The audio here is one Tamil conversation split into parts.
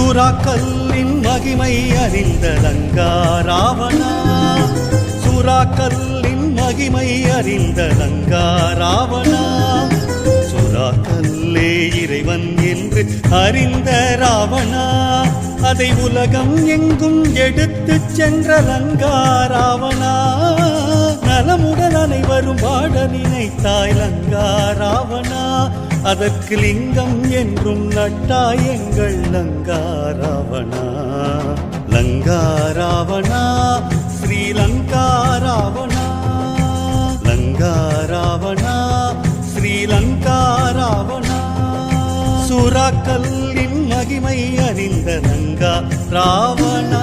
சுறாக்கல்லின் மகிமை அறிந்த லங்கா ராவணா. மகிமை அறிந்த லங்கா ராவணா. இறைவன் என்று அறிந்த ராவணா. அதை உலகம் எங்கும் எடுத்துச் சென்ற லங்காராவணா நலமுடன் அனைவரும் வாழ நினைத்தாய் லங்காராவணா அதற்கு லிங்கம் என்றும் நட்டாய் எங்கள் லங்காராவணா. லங்காராவணா ஸ்ரீலங்காராவணா. லங்காராவணா ஸ்ரீலங்காராவணா. லங்கா சுறாக்கல்லின் மகிமை அறிந்த லங்கா ராவணா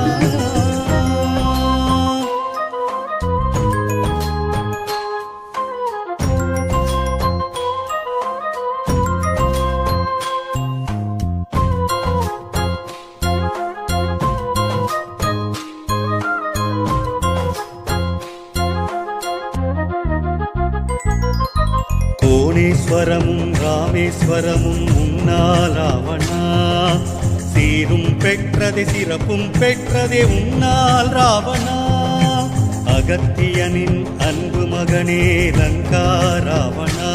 கோணேஸ்வரமும் ராமேஸ்வரமும் உன்னால் சீரும் பெற்றதே சிறப்பும் பெற்றதே உன்னால் ராவணா அகத்தியனின் அன்பு மகனே லங்கா ராவணா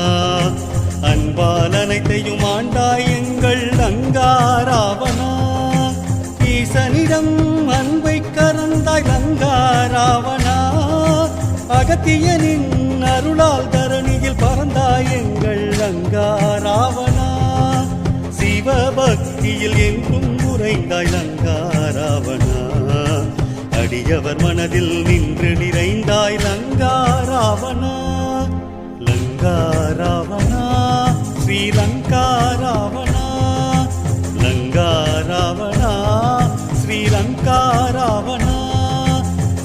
அன்பால் அனைத்தையும் ஆண்டாய் எங்கள் லங்கா ராவணா ஈசனிடம் அன்பை கறந்தாய் லங்கா ராவணா அகத்தியனின் அருளால் தரணியில் பறந்தாய் வாழ்க்கையில் எங்கும் உறைந்தாய் லங்கா அடியவர் மனதில் நின்று நிறைந்தாய் லங்கா ராவணா லங்கா ராவணா ஸ்ரீலங்கா ராவணா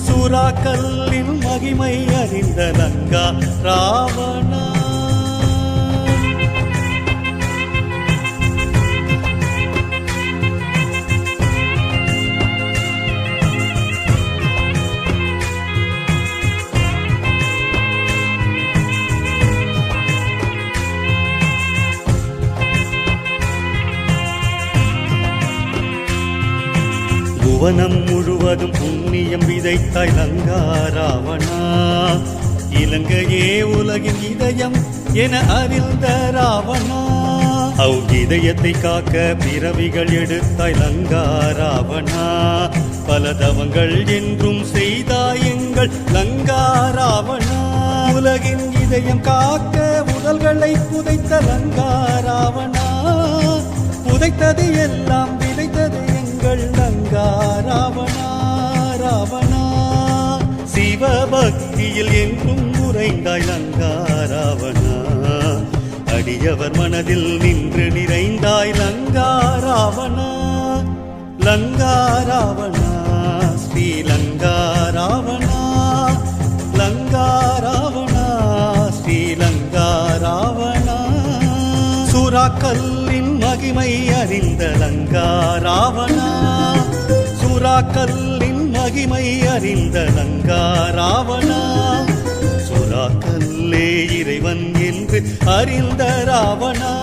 சூறாக்கல்லின் மகிமை அறிந்த லங்கா ராவணா புவனம் முழுவதும் புண்ணியம் விதைத்தாய் லங்கா ராவணா. இலங்கையே உலகின் இதயம் என அறிந்த ராவணா. அவ் இதயத்தை காக்க பிறவிகள் எடுத்தாய் லங்கா ராவணா. பல தவங்கள் என்றும் செய்தாய் எங்கள் லங்கா ராவணா. உலகின் இதயம் காக்க உடல்களை புதைத்த லங்கா ராவணா. புதைத்தது எல்லாம் சிவபக்தியில் என்றும் உறைந்தாய் லங்கா அடியவர் மனதில் நின்று நிறைந்தாய் லங்காராவணா. லங்காராவணா லங்கா லங்காராவணா ஸ்ரீலங்கா ராவணா லங்கா சுறாக்கல்லின் மகிமை அறிந்த லங்காராவணா. சுறாக்கல்லின் மகிமை அறிந்த லங்கா ராவணா. சுறாக்கல்லே இறைவன் என்று அறிந்த ராவணா.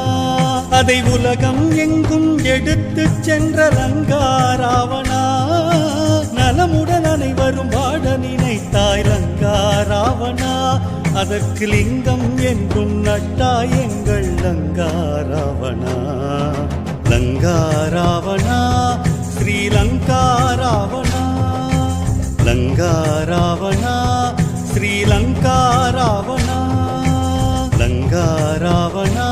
அதை உலகம் எங்கும் எடுத்து சென்ற லங்கா ராவணா. நலமுடன் அனைவரும் வாழ நினைத்தாய் லங்கா ராவணா. அதற்கு லிங்கம் என்றும் நட்டாய் எங்கள் லங்கா ராவணா. லங்கா ராவணா ஸ்ரீலங்கா ராவணா லங்கா ராவணா ஸ்ரீலங்கா ராவணா லங்கா ராவணா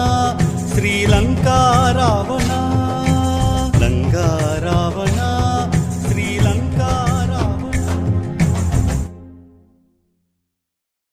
ஸ்ரீலங்கா ராவணா